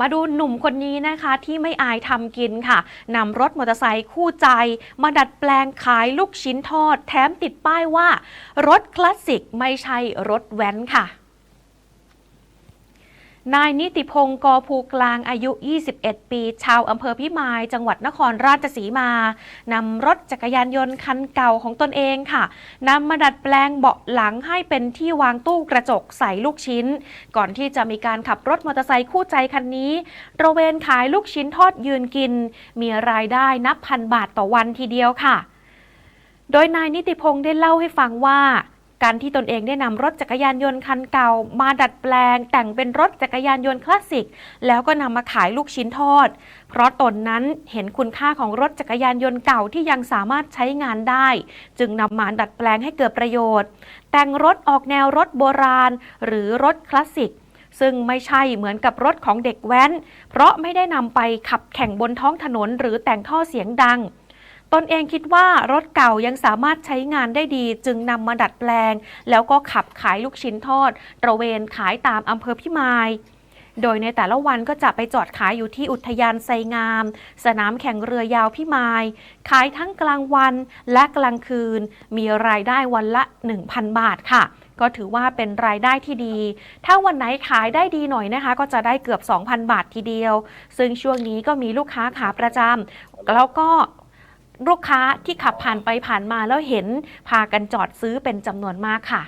มาดูหนุ่มคนนี้นะคะที่ไม่อายทำกินค่ะนำรถมอเตอร์ไซค์คู่ใจ มาดัดแปลงขายลูกชิ้นทอด แถมติดป้ายว่า รถคลาสสิกไม่ใช่รถแว้นค่ะ นายนิติพงศ์กอภูกลางอายุ 21 ปี ชาวอำเภอพิมาย จังหวัดนครราชสีมานำรถจักรยานยนต์คันเก่าของตนเองค่ะนำมาดัดแปลงเบาะหลังให้เป็นที่วางตู้กระจกใส่ลูกชิ้น ก่อนที่จะมีการขับรถมอเตอร์ไซค์คู่ใจคันนี้ตระเวนขายลูกชิ้นทอดยืนกิน มีรายได้นับพันบาทต่อวันทีเดียวค่ะ โดยนายนิติพงศ์ได้เล่าให้ฟังว่า การที่ตนเองได้นำรถจักรยานยนต์คันเก่า มาดัดแปลง แต่งเป็นรถจักรยานยนต์คลาสสิก แล้วก็นำมาขายลูกชิ้นทอด เพราะตนนั้นเห็นคุณค่าของรถจักรยานยนต์เก่าที่ยังสามารถใช้งานได้ จึงนำมาดัดแปลงให้เกิดประโยชน์ แต่งรถออกแนวรถโบราณ หรือรถคลาสสิกซึ่งไม่ใช่เหมือนกับรถของเด็กแว้น เพราะไม่ได้นำไปขับแข่งบนท้องถนนหรือแต่งท่อเสียงดัง ตนเองคิดว่ารถเก่ายังสามารถใช้งานได้ดี จึงนำมาดัดแปลง แล้วก็ขับขายลูกชิ้นทอด ตระเวนขายตามอำเภอพิมายโดยในแต่ละวันก็จะไปจอดขายอยู่ที่อุทยานไซงาม สนามแข่งเรือยาวพิมาย ขายทั้งกลางวันและกลางคืน มีรายได้วันละ 1,000 บาทค่ะ ก็ถือว่าเป็นรายได้ที่ดี ถ้าวันไหนขายได้ดีหน่อยนะคะ ก็จะได้เกือบ 2,000 บาททีเดียว ซึ่งช่วงนี้ก็มีลูกค้าขาประจำแล้วก็ ลูกค้าที่ขับผ่านไปผ่านมาแล้วเห็นพากันจอดซื้อเป็นจำนวนมากค่ะ